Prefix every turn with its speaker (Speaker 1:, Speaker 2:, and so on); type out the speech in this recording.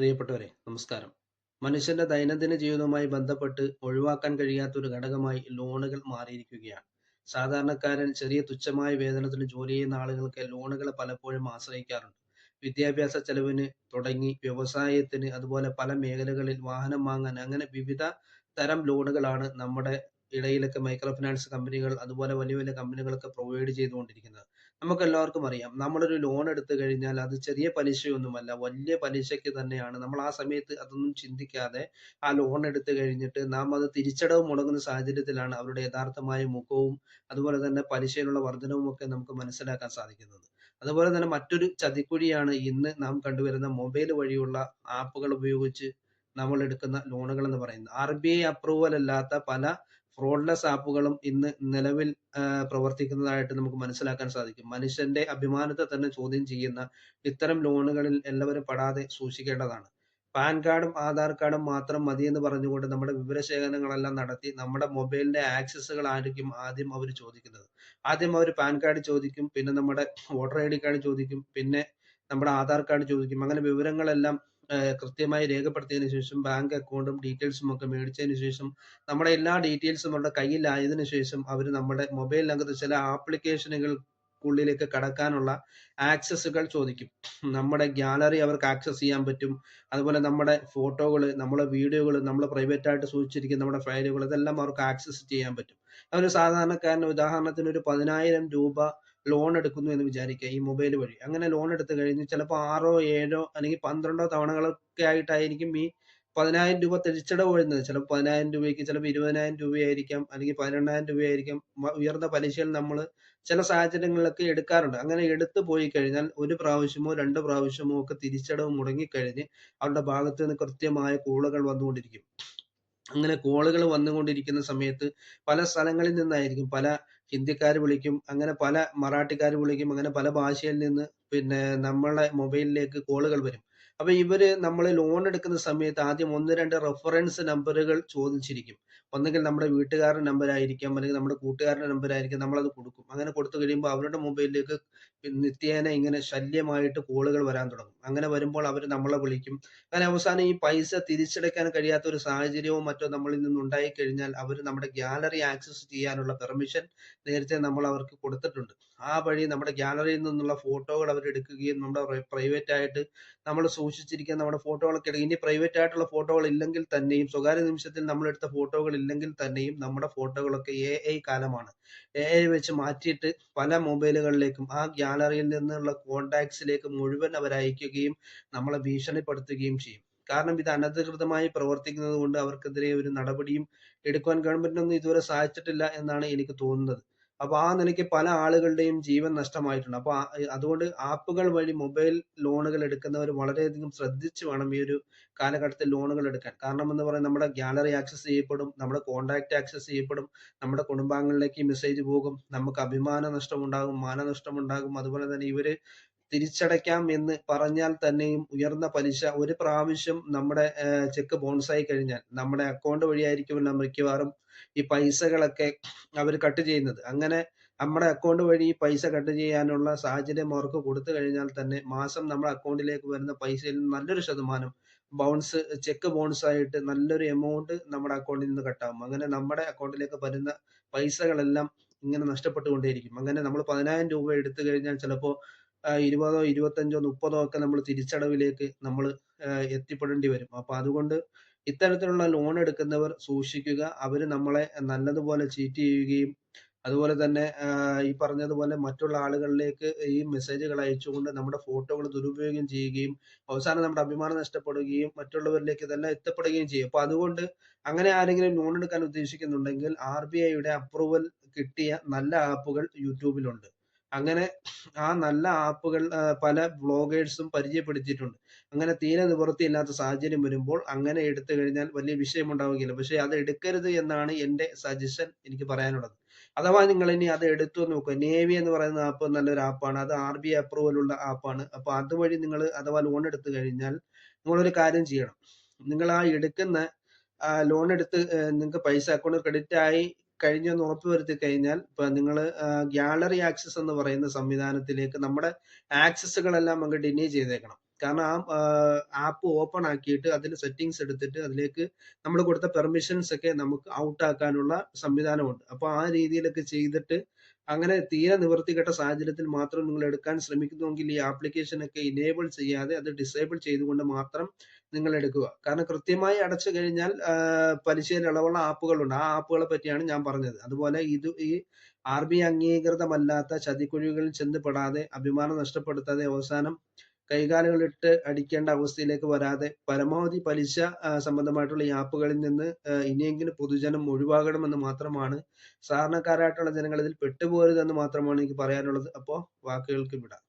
Speaker 1: പ്രിയപ്പെട്ടവരെ നമസ്കാരം. മനുഷ്യന്റെ ദൈനംദിന ജീവിതവുമായി ബന്ധപ്പെട്ട് ഒഴിവാക്കാൻ കഴിയാത്ത ഒരു ഘടകമായി ലോണുകൾ മാറിയിരിക്കുകയാണ്. സാധാരണക്കാരൻ ചെറിയ തുച്ഛമായ വേതനത്തിന് ജോലി ചെയ്യുന്ന ആളുകൾക്ക് ലോണുകളെ പലപ്പോഴും ആശ്രയിക്കാറുണ്ട്. വിദ്യാഭ്യാസ ചെലവിന് തുടങ്ങി വ്യവസായത്തിന് അതുപോലെ പല മേഖലകളിൽ വാഹനം വാങ്ങാൻ അങ്ങനെ വിവിധ തരം ലോണുകളാണ് നമ്മുടെ ഇടയിലൊക്കെ മൈക്രോ ഫിനാൻസ് കമ്പനികൾ അതുപോലെ വലിയ വലിയ കമ്പനികളൊക്കെ പ്രൊവൈഡ് ചെയ്തുകൊണ്ടിരിക്കുന്നത്. നമുക്ക് എല്ലാവർക്കും അറിയാം. നമ്മളൊരു ലോൺ എടുത്തു കഴിഞ്ഞാൽ അത് ചെറിയ പലിശയൊന്നുമല്ല വലിയ പലിശയ്ക്ക് തന്നെയാണ്. നമ്മൾ ആ സമയത്ത് അതൊന്നും ചിന്തിക്കാതെ ആ ലോൺ എടുത്തു കഴിഞ്ഞിട്ട് നാം അത് തിരിച്ചടവ് മുടങ്ങുന്ന സാഹചര്യത്തിലാണ് അവരുടെ യഥാർത്ഥമായ മുഖവും അതുപോലെ തന്നെ പലിശയിലുള്ള വർധനവും ഒക്കെ നമുക്ക് മനസ്സിലാക്കാൻ സാധിക്കുന്നത്. അതുപോലെ തന്നെ മറ്റൊരു ചതിക്കുഴിയാണ് ഇന്ന് നാം കണ്ടുവരുന്ന മൊബൈൽ വഴിയുള്ള ആപ്പുകൾ ഉപയോഗിച്ച് നമ്മൾ എടുക്കുന്ന ലോണുകൾ എന്ന് പറയുന്നത്. ആർ ബി ഐ അപ്രൂവൽ അല്ലാത്ത പല ഫ്രോഡ്ലെസ് ആപ്പുകളും ഇന്ന് നിലവിൽ പ്രവർത്തിക്കുന്നതായിട്ട് നമുക്ക് മനസ്സിലാക്കാൻ സാധിക്കും. മനുഷ്യന്റെ അഭിമാനത്തെ തന്നെ ചോദ്യം ചെയ്യുന്ന ഇത്തരം ലോണുകളിൽ എല്ലാവരും പെടാതെ സൂക്ഷിക്കേണ്ടതാണ്. പാൻ കാർഡും ആധാർ കാർഡും മാത്രം മതി മതിയെന്ന് പറഞ്ഞുകൊണ്ട് നമ്മുടെ വിവരശേഖരണങ്ങളെല്ലാം നടത്തി നമ്മുടെ മൊബൈലിന്റെ ആക്സസുകൾ ആയിരിക്കും ആദ്യം അവർ ചോദിക്കുന്നത്. ആദ്യം അവർ പാൻ കാർഡ് ചോദിക്കും, പിന്നെ നമ്മുടെ വോട്ടർ ഐ ഡി കാർഡ് ചോദിക്കും, പിന്നെ നമ്മുടെ ആധാർ കാർഡ് ചോദിക്കും. അങ്ങനെ വിവരങ്ങളെല്ലാം കൃത്യമായി രേഖപ്പെടുത്തിയതിനു ശേഷം ബാങ്ക് അക്കൗണ്ടും ഡീറ്റെയിൽസും ഒക്കെ മേടിച്ചതിന് ശേഷം നമ്മുടെ എല്ലാ ഡീറ്റെയിൽസും അവരുടെ കയ്യിലായതിനു ശേഷം അവർ നമ്മുടെ മൊബൈലിനകത്ത് ചില ആപ്ലിക്കേഷനുകൾക്കുള്ളിലേക്ക് കടക്കാനുള്ള ആക്സസുകൾ ചോദിക്കും. നമ്മുടെ ഗ്യാലറി അവർക്ക് ആക്സസ് ചെയ്യാൻ പറ്റും. അതുപോലെ നമ്മുടെ ഫോട്ടോകൾ നമ്മുടെ വീഡിയോകൾ നമ്മൾ പ്രൈവറ്റ് ആയിട്ട് സൂക്ഷിച്ചിരിക്കുന്ന നമ്മുടെ ഫയലുകൾ ഇതെല്ലാം അവർക്ക് ആക്സസ് ചെയ്യാൻ പറ്റും. അതൊരു സാധാരണക്കാരന് ഉദാഹരണത്തിന് ഒരു പതിനായിരം രൂപ ലോൺ എടുക്കുന്നു എന്ന് വിചാരിക്കുക ഈ മൊബൈൽ വഴി. അങ്ങനെ ലോൺ എടുത്തു കഴിഞ്ഞ് ചിലപ്പോൾ 6ഓ 7ഓ അല്ലെങ്കിൽ 12ഓ തവണകളൊക്കെ ആയിട്ടായിരിക്കും ഈ പതിനായിരം രൂപ തിരിച്ചടവ് വരുന്നത്. ചിലപ്പോൾ 10,000 രൂപയ്ക്ക് ചിലപ്പോൾ 20,000 രൂപയായിരിക്കാം അല്ലെങ്കിൽ 18,000 രൂപയായിരിക്കും. ഉയർന്ന പലിശയിൽ നമ്മൾ ചില സാഹചര്യങ്ങളിലൊക്കെ എടുക്കാറുണ്ട്. അങ്ങനെ എടുത്തു പോയി കഴിഞ്ഞാൽ ഒരു പ്രാവശ്യമോ രണ്ട് പ്രാവശ്യമോ ഒക്കെ തിരിച്ചടവ് മുടങ്ങിക്കഴിഞ്ഞ് അവരുടെ ഭാഗത്ത് നിന്ന് കൃത്യമായ കോളുകൾ വന്നുകൊണ്ടിരിക്കും. അങ്ങനെ കോളുകൾ വന്നുകൊണ്ടിരിക്കുന്ന സമയത്ത് പല സ്ഥലങ്ങളിൽ നിന്നായിരിക്കും. പല ഹിന്ദിക്കാര് വിളിക്കും. അങ്ങനെ പല മറാഠിക്കാര് വിളിക്കും. അങ്ങനെ പല ഭാഷയിൽ നിന്ന് പിന്നെ നമ്മളെ മൊബൈലിലേക്ക് കോളുകൾ വരും. അപ്പൊ ഇവർ നമ്മൾ ലോൺ എടുക്കുന്ന സമയത്ത് ആദ്യം ഒന്ന് രണ്ട് റെഫറൻസ് നമ്പറുകൾ ചോദിച്ചിരിക്കും. ഒന്നുകിൽ നമ്മുടെ വീട്ടുകാരുടെ നമ്പർ ആയിരിക്കാം, അല്ലെങ്കിൽ നമ്മുടെ കൂട്ടുകാരുടെ ആയിരിക്കാം. നമ്മളത് കൊടുക്കും. അങ്ങനെ കൊടുത്തു കഴിയുമ്പോൾ അവരുടെ മൊബൈലിലേക്ക് നിത്യേന ഇങ്ങനെ ശല്യമായിട്ട് കോളുകൾ വരാൻ തുടങ്ങും. അങ്ങനെ വരുമ്പോൾ അവർ നമ്മളെ വിളിക്കും. അങ്ങനെ അവസാനം ഈ പൈസ തിരിച്ചടയ്ക്കാൻ കഴിയാത്ത ഒരു സാഹചര്യവും മറ്റോ നമ്മളിൽ നിന്ന് ഉണ്ടായി കഴിഞ്ഞാൽ അവർ നമ്മുടെ ഗാലറി ആക്സസ് ചെയ്യാനുള്ള പെർമിഷൻ നേരത്തെ നമ്മൾ അവർക്ക് കൊടുത്തിട്ടുണ്ട്. ആ വഴി നമ്മുടെ ഗാലറിയിൽ നിന്നുള്ള ഫോട്ടോകൾ അവർ എടുക്കുകയും നമ്മുടെ പ്രൈവറ്റ് ആയിട്ട് നമ്മൾ സൂക്ഷിച്ചിരിക്കുന്ന നമ്മുടെ ഫോട്ടോകളൊക്കെ. ഇനി പ്രൈവറ്റ് ആയിട്ടുള്ള ഫോട്ടോകൾ ഇല്ലെങ്കിൽ തന്നെയും സ്വകാര്യ നിമിഷത്തിൽ നമ്മൾ എടുത്ത ഫോട്ടോകൾ ഇല്ലെങ്കിൽ തന്നെയും നമ്മുടെ ഫോട്ടോകളൊക്കെ എഐ കാലമാണ്. എഐ വെച്ച് മാറ്റിയിട്ട് പല മൊബൈലുകളിലേക്കും ആ ഗാലറിയിൽ നിന്നുള്ള കോണ്ടാക്ട്സിലേക്ക് മുഴുവൻ അവർ അയക്കുകയും നമ്മളെ ഭീഷണിപ്പെടുത്തുകയും ചെയ്യും. കാരണം ഇത് അനധികൃതമായി പ്രവർത്തിക്കുന്നത് കൊണ്ട് അവർക്കെതിരെ ഒരു നടപടിയും എടുക്കുവാൻ ഗവൺമെന്റിനൊന്നും ഇതുവരെ സാധിച്ചിട്ടില്ല എന്നാണ് എനിക്ക് തോന്നുന്നത്. അപ്പൊ ആ നിലയ്ക്ക് പല ആളുകളുടെയും ജീവൻ നഷ്ടമായിട്ടുണ്ട്. അപ്പൊ ആ അതുകൊണ്ട് ആപ്പുകൾ വഴി മൊബൈൽ ലോണുകൾ എടുക്കുന്നവർ വളരെയധികം ശ്രദ്ധിച്ചു വേണം ഈ ഒരു കാലഘട്ടത്തിൽ ലോണുകൾ എടുക്കാൻ. കാരണം എന്ന് പറയുന്നത് നമ്മുടെ ഗാലറി ആക്സസ് ചെയ്യപ്പെടും, നമ്മുടെ കോണ്ടാക്ട് ആക്സസ് ചെയ്യപ്പെടും, നമ്മുടെ കുടുംബാംഗങ്ങളിലേക്ക് മെസ്സേജ് പോകും, നമുക്ക് അഭിമാന നഷ്ടമുണ്ടാകും, മാനനഷ്ടമുണ്ടാകും. അതുപോലെ തന്നെ ഇവർ തിരിച്ചടയ്ക്കാം എന്ന് പറഞ്ഞാൽ തന്നെയും ഉയർന്ന പലിശ ഒരു പ്രാവശ്യം നമ്മുടെ ചെക്ക് ബൗൺസ് ആയി കഴിഞ്ഞാൽ നമ്മുടെ അക്കൗണ്ട് വഴിയായിരിക്കുമല്ലോ മിക്കവാറും ഈ പൈസകളൊക്കെ അവർ കട്ട് ചെയ്യുന്നത്. അങ്ങനെ നമ്മുടെ അക്കൗണ്ട് വഴി പൈസ കട്ട് ചെയ്യാനുള്ള സാഹചര്യം അവർക്ക് കൊടുത്തു കഴിഞ്ഞാൽ തന്നെ മാസം നമ്മുടെ അക്കൗണ്ടിലേക്ക് വരുന്ന പൈസയിൽ നല്ലൊരു ശതമാനം ബൗൺസ് ചെക്ക് ബൗൺസ് ആയിട്ട് നല്ലൊരു എമൗണ്ട് നമ്മുടെ അക്കൗണ്ടിൽ നിന്ന് കട്ടാവും. അങ്ങനെ നമ്മുടെ അക്കൗണ്ടിലേക്ക് വരുന്ന പൈസകളെല്ലാം ഇങ്ങനെ നഷ്ടപ്പെട്ടുകൊണ്ടേയിരിക്കും. അങ്ങനെ നമ്മൾ പതിനായിരം രൂപ എടുത്തു കഴിഞ്ഞാൽ ചിലപ്പോ 20ഓ 25ഓ 30ഓ ഒക്കെ നമ്മൾ തിരിച്ചടവിലേക്ക് നമ്മൾ എത്തിപ്പെടേണ്ടി വരും. അപ്പൊ അതുകൊണ്ട് ഇത്തരത്തിലുള്ള ലോൺ എടുക്കുന്നവർ സൂക്ഷിക്കുക. അവർ നമ്മളെ നല്ലതുപോലെ ചീറ്റ് ചെയ്യുകയും അതുപോലെ തന്നെ ഈ പറഞ്ഞതുപോലെ മറ്റുള്ള ആളുകളിലേക്ക് ഈ മെസ്സേജുകൾ അയച്ചുകൊണ്ട് നമ്മുടെ ഫോട്ടോകൾ ദുരുപയോഗം ചെയ്യുകയും അവസാനം നമ്മുടെ അഭിമാനം നഷ്ടപ്പെടുകയും മറ്റുള്ളവരിലേക്ക് ഇതെല്ലാം എത്തപ്പെടുകയും ചെയ്യും. അപ്പൊ അതുകൊണ്ട് അങ്ങനെ ആരെങ്കിലും ലോൺ എടുക്കാൻ ഉദ്ദേശിക്കുന്നുണ്ടെങ്കിൽ ആർ ബി ഐയുടെ അപ്രൂവൽ കിട്ടിയ നല്ല ആപ്പുകൾ യൂട്യൂബിലുണ്ട്. അങ്ങനെ ആ നല്ല ആപ്പുകൾ പല ബ്ലോഗേഴ്സും പരിചയപ്പെടുത്തിയിട്ടുണ്ട്. അങ്ങനെ തീരെ നിവൃത്തിയില്ലാത്ത സാഹചര്യം വരുമ്പോൾ അങ്ങനെ എടുത്തു കഴിഞ്ഞാൽ വലിയ വിഷയമുണ്ടാവുകയില്ല. പക്ഷേ അത് എടുക്കരുത് എന്നാണ് എന്റെ സജഷൻ എനിക്ക് പറയാനുള്ളത്. അഥവാ നിങ്ങൾ ഇനി അത് എടുത്തു നോക്കുക. നേവി എന്ന് പറയുന്ന ആപ്പ് നല്ലൊരു ആപ്പാണ്. അത് ആർബിഐ അപ്രൂവൽ ഉള്ള ആപ്പാണ്. അപ്പോൾ അതുവഴി നിങ്ങൾ അഥവാ ലോൺ എടുത്തു കഴിഞ്ഞാൽ നിങ്ങളൊരു കാര്യം ചെയ്യണം. നിങ്ങൾ ആ എടുക്കുന്ന ലോൺ എടുത്ത് നിങ്ങൾക്ക് പൈസ അക്കൗണ്ട് ക്രെഡിറ്റ് ആയി കഴിഞ്ഞു എന്ന് ഉറപ്പുവരുത്തി കഴിഞ്ഞാൽ ഇപ്പൊ നിങ്ങൾ ഗ്യാലറി ആക്സസ് എന്ന് പറയുന്ന സംവിധാനത്തിലേക്ക് നമ്മുടെ ആക്സസുകളെല്ലാം അങ്ങ് ഡിനേ ചെയ്തേക്കണം. കാരണം ആ ആപ്പ് ഓപ്പൺ ആക്കിയിട്ട് അതിൽ സെറ്റിംഗ്സ് എടുത്തിട്ട് അതിലേക്ക് നമ്മൾ കൊടുത്ത പെർമിഷൻസ് ഒക്കെ നമുക്ക് ഔട്ട് ആക്കാനുള്ള സംവിധാനമുണ്ട് അപ്പൊ ആ രീതിയിലൊക്കെ ചെയ്തിട്ട് അങ്ങനെ തീരെ നിവർത്തികെട്ട സാഹചര്യത്തിൽ മാത്രം നിങ്ങൾ എടുക്കാൻ ശ്രമിക്കുന്നുവെങ്കിൽ ഈ ആപ്ലിക്കേഷൻ ഒക്കെ ഇനേബിൾ ചെയ്യാതെ അത് ഡിസേബിൾ ചെയ്തുകൊണ്ട് മാത്രം നിങ്ങൾ എടുക്കുക. കാരണം കൃത്യമായി അടച്ചു കഴിഞ്ഞാൽ പലിശയിൽ ഇളവുള്ള ആപ്പുകളുണ്ട്. ആ ആപ്പുകളെ പറ്റിയാണ് ഞാൻ പറഞ്ഞത്. അതുപോലെ ഇത് ഈ ആർ ബി അംഗീകൃതമല്ലാത്ത ചതിക്കുഴികളിൽ ചെന്ന് പെടാതെ അഭിമാനം നഷ്ടപ്പെടുത്താതെ അവസാനം കൈകാലുകളിട്ട് അടിക്കേണ്ട അവസ്ഥയിലേക്ക് വരാതെ പരമാവധി പലിശ സംബന്ധമായിട്ടുള്ള ഈ ആപ്പുകളിൽ നിന്ന് ഇനിയെങ്കിലും പൊതുജനം ഒഴിവാകണമെന്ന് മാത്രമാണ്. സാധാരണക്കാരായിട്ടുള്ള ജനങ്ങൾ ഇതിൽ പെട്ടുപോകരുതെന്ന് മാത്രമാണ് എനിക്ക് പറയാനുള്ളത്. അപ്പോൾ വാക്കുകൾക്ക് വിടാം.